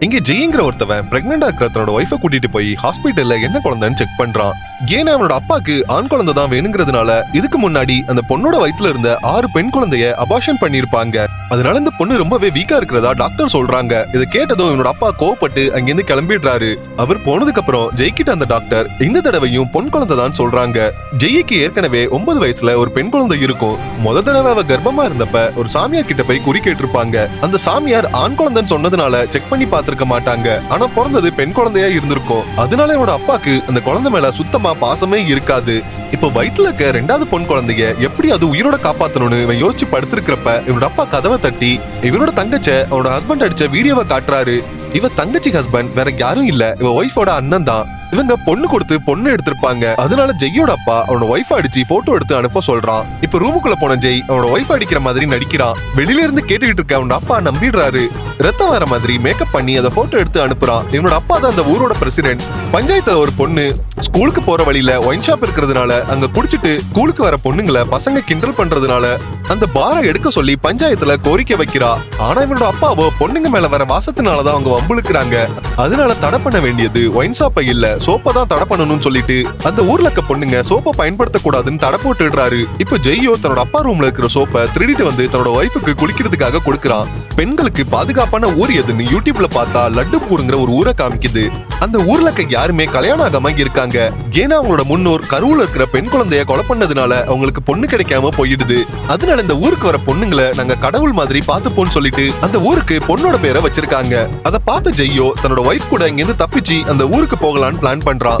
இங்க ஜெயிங்கிற ஒருத்தவன் பிரெக்னெண்டா இருக்கிற தன்னோட ஒய்ஃபை கூட்டிட்டு போய் ஹாஸ்பிட்டல்ல என்ன குழந்தைன்னு செக் பண்றான். ஏன்னா அவனோட அப்பாக்கு ஆண் குழந்தை தான் வேணுங்கிறதுனால இதுக்கு முன்னாடி அந்த பொண்ணோட வயிற்றுல இருந்த ஆறு பெண் குழந்தைய அபாஷன் பண்ணியிருப்பாங்க. அதனால இந்த பொண்ணு ரொம்பவே வீக்கா இருக்கிறதா டாக்டர் சொல்றாங்க. இதை கேட்டதும் இவனோட அப்பா கோவப்பட்டு அங்கிருந்து கிளம்பிடுறாரு. அவர் போனதுக்கு அப்புறம் ஜெய்கிட்ட அந்த டாக்டர் இந்த தடவையும் பொன் குழந்தை தான் சொல்றாங்க. ஜெய்க்கு ஏற்கனவே ஒன்பது வயசுல ஒரு பெண் குழந்தை இருக்கும். முத தடவை அவ கர்ப்பமா இருந்தப்ப ஒரு சாமியார் கிட்ட போய் குறி கேட்டிருப்பாங்க. அந்த சாமியார் ஆண் குழந்தைன்னு சொன்னதுனால செக் பண்ணி பார்த்திருக்க மாட்டாங்க. ஆனா பிறந்தது பெண் குழந்தையா இருந்திருக்கும். அதனால என்னோட அப்பாக்கு அந்த குழந்தை மேல சுத்தமா பாசமே இருக்காது. இப்ப வயிற்றுல இருக்க ரெண்டாவது பொன் குழந்தைய எப்படி அது உயிரோட காப்பாத்தணும்னு இவன் யோசிச்சு படுத்திருக்கிறப்ப இவனோட அப்பா கதவை தட்டி இவனோட தங்கச்ச அவனோட ஹஸ்பண்ட் அடிச்ச வீடியோவை காட்டுறாரு. இவ தங்கச்சி ஹஸ்பண்ட் வேற யாரும் இல்ல. இவ ஒய்ஃபோட அண்ணன் தான். இவங்க பொண்ணு கொடுத்து பொண்ணு எடுத்திருப்பாங்க. அதனால ஜெய்யோட அப்பா அவனோட ஒய்ஃப் அடிச்சு போட்டோ எடுத்து அனுப்ப சொல்றான். இப்ப ரூமுக்குள்ள போன ஜெய் அவனோட ஒய்ஃப் அடிக்கிற மாதிரி நடிக்கிறான். வெளியில இருந்து கேட்டுக்கிட்டு இருக்க அவனோட அப்பா நம்பிடுறாரு. ரத்தம் வர மாதிரி மேக்கப் பண்ணி அதை போட்டோ எடுத்து அனுப்புறான். இவனோட அப்பா தான் அந்த ஊரோட பிரசிடென்ட் பஞ்சாயத்துல ஒரு பொண்ணு. ஸ்கூலுக்கு போற வழியில ஒயின் ஷாப் இருக்கிறதுனால அங்க குடிச்சிட்டு ஸ்கூலுக்கு வர பொண்ணுங்களை பசங்க கிண்டல் பண்றதுனால அந்த பாரை எடுக்க சொல்லி பஞ்சாயத்துல கோரிக்கை வைக்கிறா. ஆனா இவனோட அப்பாவோ பொண்ணுங்க மேல வர வாசத்தினாலதான் அவங்க வம்புழுக்கிறாங்க. அதனால தடை பண்ண வேண்டியது ஒயின் ஷாப்பை இல்ல சோப்பை தான் தடை பண்ணணும்னு சொல்லிட்டு அந்த ஊர்ல இருக்க பொண்ணுங்க சோப்பை பயன்படுத்த கூடாதுன்னு தடை போட்டுடுறாரு இப்ப ஜெய்யோ தன்னோட அப்பா ரூம்ல இருக்கிற சோப்பை திருடிட்டு வந்து தன்னோட ஒய்ஃபுக்கு குளிக்கிறதுக்காக கொடுக்கிறான். பெண்களுக்கு பாதுகாப்பு பண்ண ஊர் எதுன்னு யூடியூப்ல பார்த்தா லட்டுப்பூருங்கிற ஒரு ஊரை காமிக்குது. அந்த ஊர்ல இருக்க யாருமே கல்யாணம் ஆகாம இருக்காங்க. ஏன்னா அவங்களோட முன்னோர் கருவுல இருக்கிற பெண் குழந்தைய கொலை பண்ணதுனால அவங்களுக்கு பொண்ணு கிடைக்காம போயிடுது. அதனால இந்த ஊருக்கு வர பொண்ணுங்களை நாங்க கடவுள் மாதிரி பார்த்துப்போம்னு சொல்லிட்டு அந்த ஊருக்கு பொண்ணோட பேரை வச்சிருக்காங்க. அதை பார்த்த ஜெய்யோ தன்னோட ஒய்ஃப் கூட இங்கிருந்து தப்பிச்சு அந்த ஊருக்கு போகலான்னு பிளான் பண்றான்